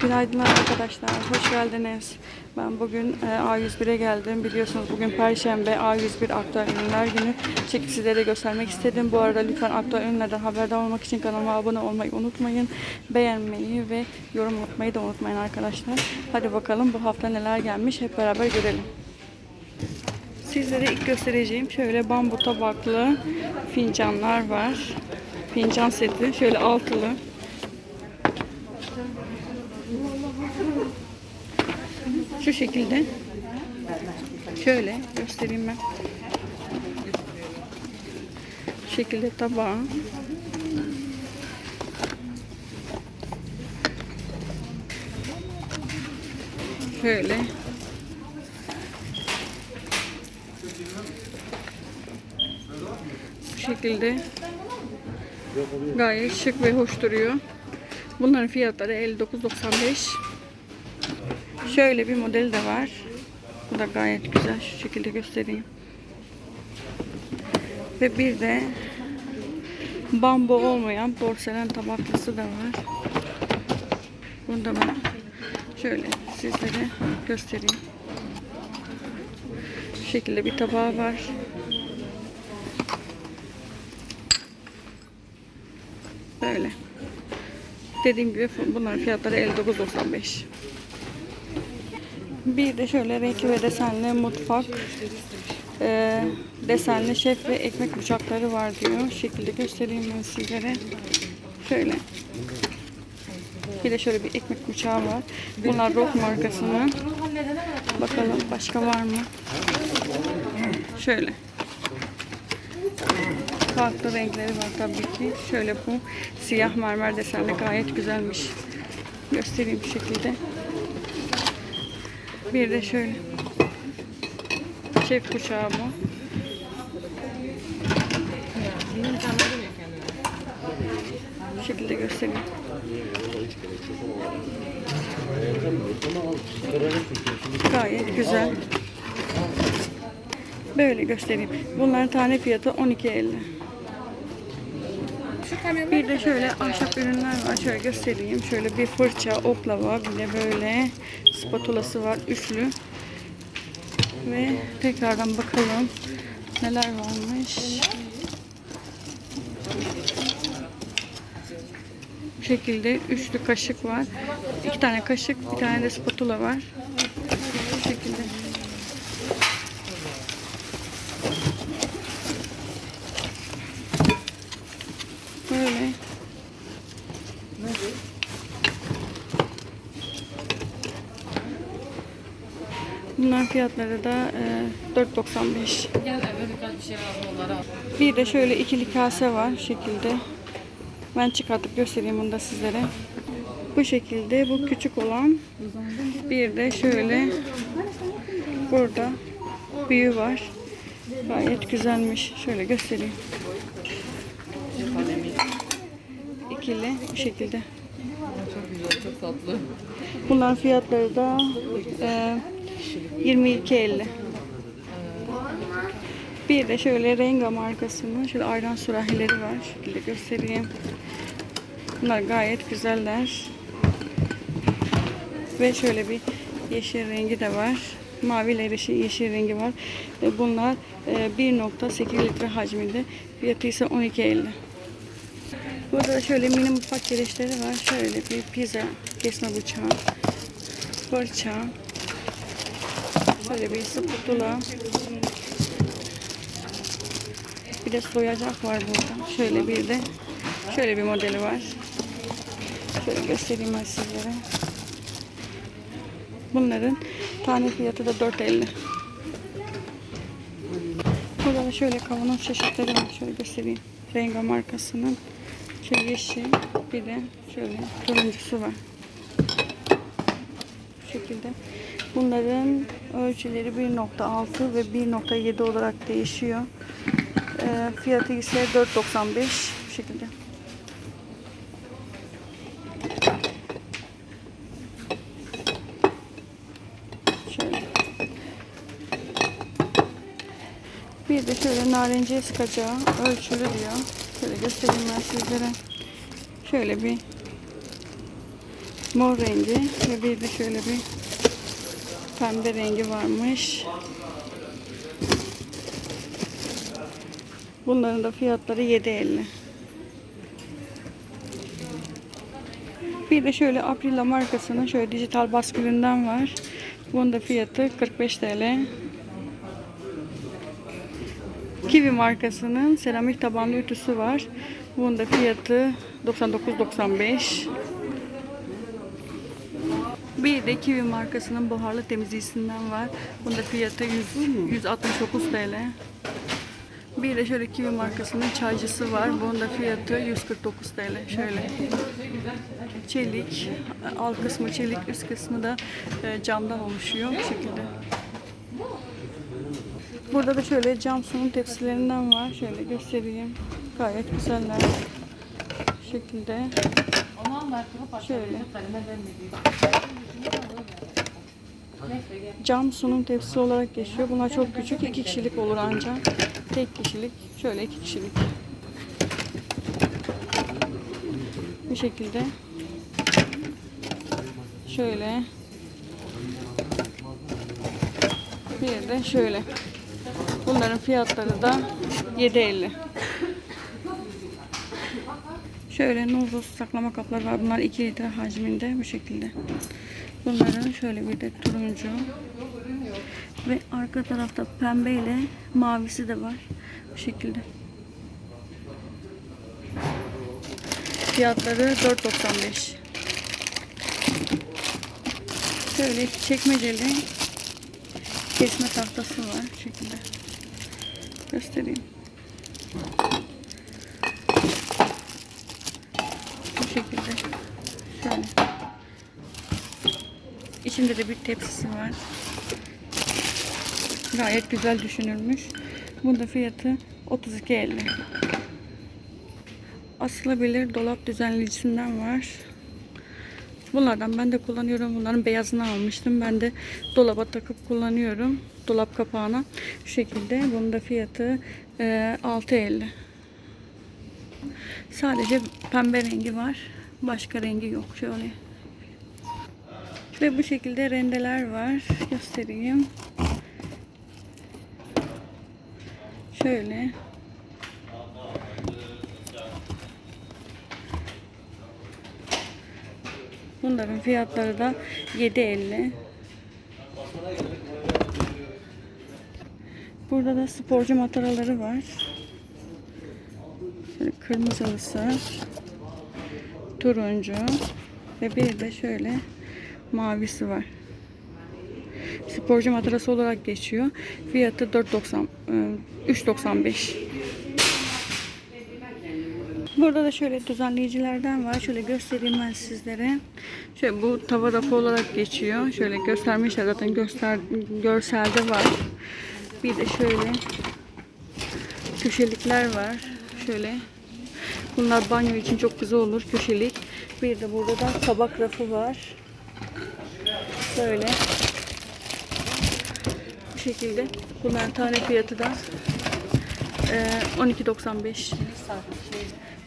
Günaydınlar arkadaşlar, hoş geldiniz. Ben bugün e, A101'e geldim. Biliyorsunuz bugün Perşembe A101 aktüel ürünler günü. Çekip sizlere göstermek istedim. Bu arada lütfen aktüel ürünlerden haberdar olmak için kanalıma abone olmayı unutmayın. Beğenmeyi ve yorum atmayı da unutmayın arkadaşlar. Hadi bakalım bu hafta neler gelmiş hep beraber görelim. Sizlere ilk göstereceğim şöyle bambu tabaklı fincanlar var. Fincan seti şöyle altılı. Şu şekilde. Şöyle göstereyim ben. Şu şekilde tabağı. Şöyle. Bu şekilde. Gayet şık ve hoş duruyor. Bunların fiyatları 59.95. Şöyle bir model de var. Bu da gayet güzel. Şu şekilde göstereyim. Ve bir de bambu olmayan porselen tabaklısı da var. Bunu da ben şöyle sizlere göstereyim. Şu şekilde bir tabağı var. Böyle. Dediğim gibi bunların fiyatları 59.95. Bir de şöyle renkli ve desenli mutfak e, desenli şef ve ekmek bıçakları var diyor. Şekilde göstereyim ben sizlere. Şöyle. Bir de şöyle bir ekmek bıçağı var. Bunlar Rock markasının. Bakalım başka var mı? Şöyle. Farklı renkleri var tabii ki. Şöyle bu siyah mermer desenli gayet güzelmiş. Göstereyim bu şekilde. Bir de şöyle. Şef bıçağı bu. Bu şekilde göstereyim. Gayet güzel. Böyle göstereyim. Bunların tane fiyatı 12.50. Bir de şöyle ahşap ürünler var. Şöyle göstereyim. Şöyle bir fırça, oklava, bir de böyle spatulası var. Üçlü. Ve tekrardan bakalım neler varmış. Bu şekilde üçlü kaşık var. İki tane kaşık, bir tane de spatula var. Bu şekilde. Böyle. Bunların fiyatları da e, 4.95. Gel eve birkaç bir şey. Bir de şöyle ikili kase var şu şekilde. Ben çıkartıp göstereyim bunu da sizlere. Bu şekilde bu küçük olan. Bir de şöyle burada büyüğü var. Gayet güzelmiş. Şöyle göstereyim. İkili bu şekilde. Çok güzel, çok tatlı. Bunların fiyatları da e, 22.50. Bir de şöyle Renga markasının şöyle ayran sürahileri var. Şu şekilde göstereyim. Bunlar gayet güzeller. Ve şöyle bir yeşil rengi de var. Mavi ile yeşil, rengi var. Bunlar e, 1.8 litre hacminde. Fiyatı ise 12.50. Burada da şöyle mini mutfak gereçleri var. Şöyle bir pizza kesme bıçağı, fırça, şöyle bir spatula, bir de soyacak var burada. Şöyle bir de şöyle bir modeli var. Şöyle göstereyim ben sizlere. Bunların tane fiyatı da 4.50. Burada da şöyle kavanoz çeşitleri var. Şöyle göstereyim. Renga markasının. Şöyle yeşil bir de şöyle turuncusu var. Bu şekilde. Bunların ölçüleri 1.6 ve 1.7 olarak değişiyor. Ee, fiyatı ise 4.95 bu şekilde. Bir de şöyle narenciye sıkacağı ölçülü diyor. Şöyle göstereyim ben sizlere. Şöyle bir Mor rengi ve bir de şöyle bir pembe rengi varmış. Bunların da fiyatları 7.50. Bir de şöyle Aprila markasının şöyle dijital baskülünden var. Bunun da fiyatı 45 TL. Kiwi markasının seramik tabanlı ütüsü var. Bunun da fiyatı 99.95. Bir de Kiwi markasının buharlı temizleyicisinden var. Bunun da fiyatı 100, 169 TL. Bir de şöyle Kiwi markasının çaycısı var. Bunun da fiyatı 149 TL. Şöyle çelik. Alt kısmı çelik, üst kısmı da e, camdan oluşuyor bu şekilde. Burada da şöyle cam sunum tepsilerinden var. Şöyle göstereyim. Gayet güzeller. Şekilde. Şöyle. Cam sunum tepsisi olarak geçiyor. Bunlar çok küçük. iki kişilik olur ancak. Tek kişilik. Şöyle iki kişilik. Bu şekilde. Şöyle. Bir de şöyle. Bunların fiyatları da 7.50. Şöyle nuzul saklama kapları var. Bunlar 2 litre hacminde bu şekilde. Bunların şöyle bir de turuncu ve arka tarafta pembe ile mavisi de var. Bu şekilde. Fiyatları 4.95. Şöyle çekmeceli kesme tahtası var. Bu şekilde. Göstereyim. Bu şekilde. Şöyle. İçinde de bir tepsisi var. Gayet güzel düşünülmüş. Bunda fiyatı 32.50. Asılabilir dolap düzenleyicisinden var. Bunlardan ben de kullanıyorum. Bunların beyazını almıştım. Ben de dolaba takıp kullanıyorum. Dolap kapağına. Şu şekilde. Bunun da fiyatı e, 6.50. Sadece pembe rengi var. Başka rengi yok. Şöyle ve bu şekilde rendeler var. Göstereyim. Şöyle. Bunların fiyatları da 7.50. Burada da sporcu mataraları var. Şöyle kırmızılısı, turuncu ve bir de şöyle mavisi var. Sporcu matarası olarak geçiyor. Fiyatı 4.90 e, 3.95. Burada da şöyle düzenleyicilerden var. Şöyle göstereyim ben sizlere. Şöyle bu tava rafı olarak geçiyor. Şöyle göstermişler zaten göster görselde var. Bir de şöyle köşelikler var. Şöyle Bunlar banyo için çok güzel olur köşelik. Bir de burada da tabak rafı var. Böyle. Bu şekilde. Bunların tane fiyatı da eee, 12.95.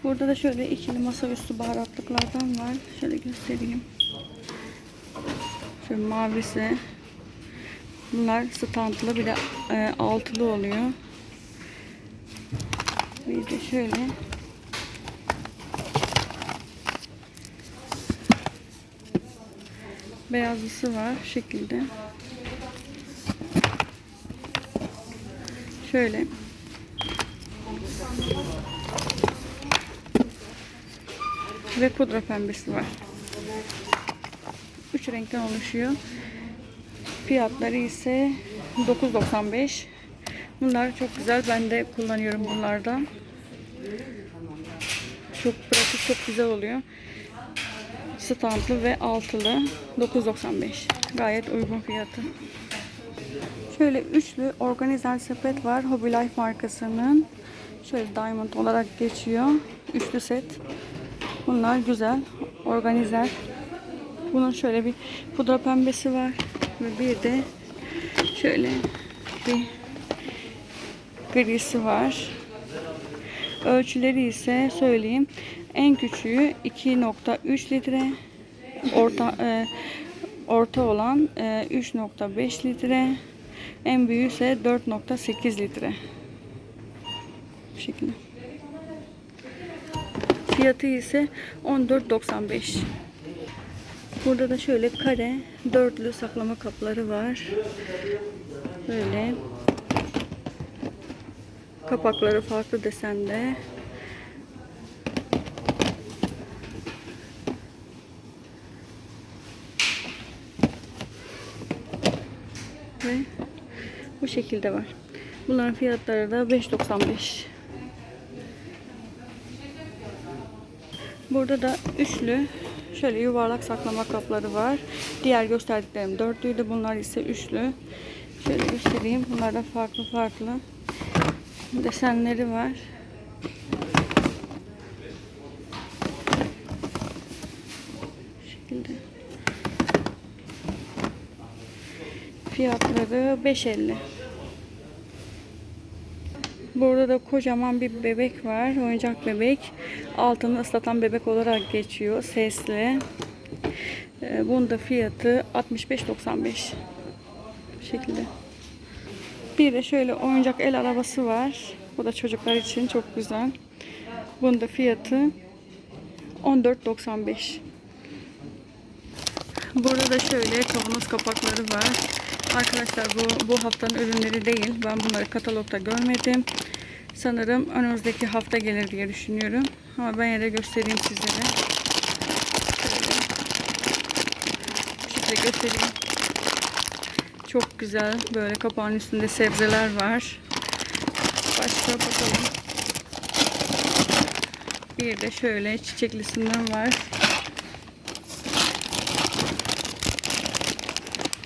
Burada da şöyle ikili masaüstü baharatlıklardan var. Şöyle göstereyim. Şöyle mavisi. Bunlar standlı bir de eee, altılı oluyor. Bir de şöyle beyazlısı var şu şekilde. Şöyle. Ve pudra pembesi var. Üç renkten oluşuyor. Fiyatları ise 9.95. Bunlar çok güzel. Ben de kullanıyorum bunlardan. Çok pratik, çok güzel oluyor standlı ve altılı 9.95 gayet uygun fiyatı. Şöyle üçlü organizer sepet var. Hobby Life markasının. Şöyle diamond olarak geçiyor. Üçlü set. Bunlar güzel. Organizer. Bunun şöyle bir pudra pembesi var. Ve bir de şöyle bir grisi var. Ölçüleri ise söyleyeyim en küçüğü 2.3 litre, Orta e, orta olan e, 3.5 litre. En büyüğü ise 4.8 litre. Bu şekilde. Fiyatı ise 14.95. Burada da şöyle kare dörtlü saklama kapları var. Böyle kapakları farklı desende. Ve bu şekilde var. Bunların fiyatları da 5.95. Burada da üçlü şöyle yuvarlak saklama kapları var. Diğer gösterdiklerim dörtlüydü. Bunlar ise üçlü. Şöyle göstereyim. Bunlar da farklı farklı desenleri var. Şekilde. Fiyatları 5.50. Burada da kocaman bir bebek var. Oyuncak bebek. Altını ıslatan bebek olarak geçiyor. Sesli. Ee, Bunun da fiyatı 65.95. Bu şekilde. Bir de şöyle oyuncak el arabası var. Bu da çocuklar için çok güzel. Bunun da fiyatı 14.95. Burada da şöyle kavanoz kapakları var. Arkadaşlar bu bu haftanın ürünleri değil. Ben bunları katalogda görmedim. Sanırım önümüzdeki hafta gelir diye düşünüyorum. Ama ben yine göstereyim sizlere. Şöyle. Şekilde göstereyim. Çok güzel. Böyle kapağın üstünde sebzeler var. Başka bakalım. Bir de şöyle çiçeklisinden var.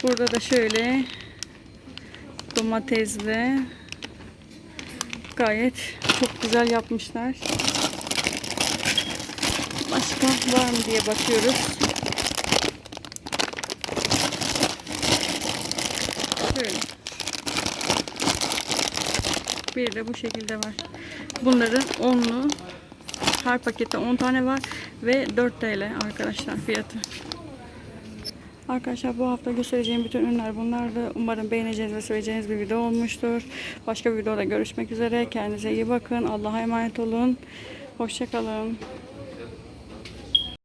Burada da şöyle domatesli gayet çok güzel yapmışlar. Başka var mı diye bakıyoruz. Şöyle. Bir de bu şekilde var. Bunların 10'lu her pakette 10 tane var ve 4 TL arkadaşlar fiyatı. Arkadaşlar bu hafta göstereceğim bütün ürünler bunlardı. Umarım beğeneceğiniz ve seveceğiniz bir video olmuştur. Başka bir videoda görüşmek üzere. Kendinize iyi bakın. Allah'a emanet olun. Hoşçakalın.